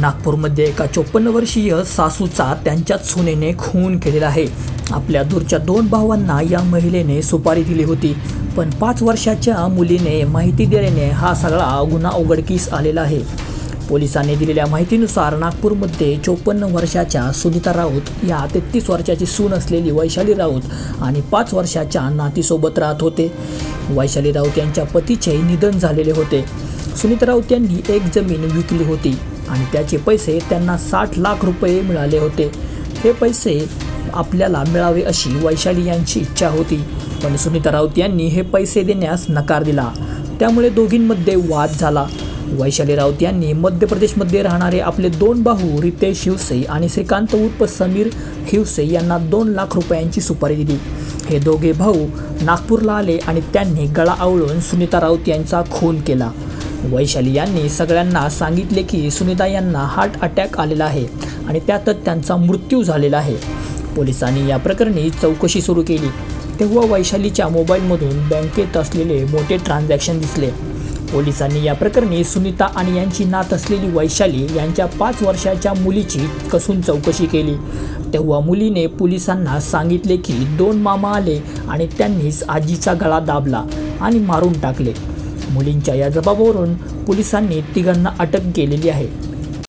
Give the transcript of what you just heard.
नागपूरमध्ये एका चोपन्न वर्षीय सासूचा त्यांच्याच सुनेने खून केलेला आहे. आपल्या दूरच्या दोन भावांना या महिलेने सुपारी दिली होती. पण पाच वर्षाच्या मुलीने माहिती दिल्याने हा सगळा गुन्हा उघडकीस आलेला आहे. पोलिसांनी दिलेल्या माहितीनुसार नागपूरमध्ये चोपन्न वर्षाच्या सुनीता राऊत या तेहतीस वर्षाची सून असलेली वैशाली राऊत आणि पाच वर्षाच्या नातीसोबत राहत होते. वैशाली राऊत यांच्या पतीचे निधन झालेले होते. सुनीता राऊत यांनी एक जमीन विकली होती. आणि त्याचे पैसे त्यांना साठ लाख रुपये मिळाले होते. हे पैसे आपल्याला मिळावे अशी वैशाली यांची इच्छा होती. पण सुनीता राऊत यांनी हे पैसे देण्यास नकार दिला. त्यामुळे दोघींमध्ये वाद झाला. वैशाली राऊत यांनी मध्य प्रदेशमध्ये राहणारे आपले दोन भाऊ रितेश हिवसे आणि श्रीकांत उर्फ समीर हिवसे यांना दोन लाख रुपयांची सुपारी दिली. हे दोघे भाऊ नागपूरला आले आणि त्यांनी गळा आवळून सुनीता राऊत यांचा खून केला. वैशाली यांनी सगळ्यांना सांगितले की सुनीता यांना हार्ट अटॅक आलेला आहे आणि त्यातच त्यांचा मृत्यू झालेला आहे. पोलिसांनी या प्रकरणी चौकशी सुरू केली. तेव्हा वैशालीच्या मोबाईलमधून बँकेत असलेले मोठे ट्रान्झॅक्शन दिसले. पोलिसांनी या प्रकरणी सुनीता आणि यांची नात असलेली वैशाली यांच्या पाच वर्षाच्या मुलीची कसून चौकशी केली. तेव्हा मुलीने पोलिसांना सांगितले की दोन मामा आले आणि त्यांनीच आजीचा गळा दाबला आणि मारून टाकले. मुलींच्या या जबाबावरून पोलिसांनी तिघांना अटक केलेली आहे.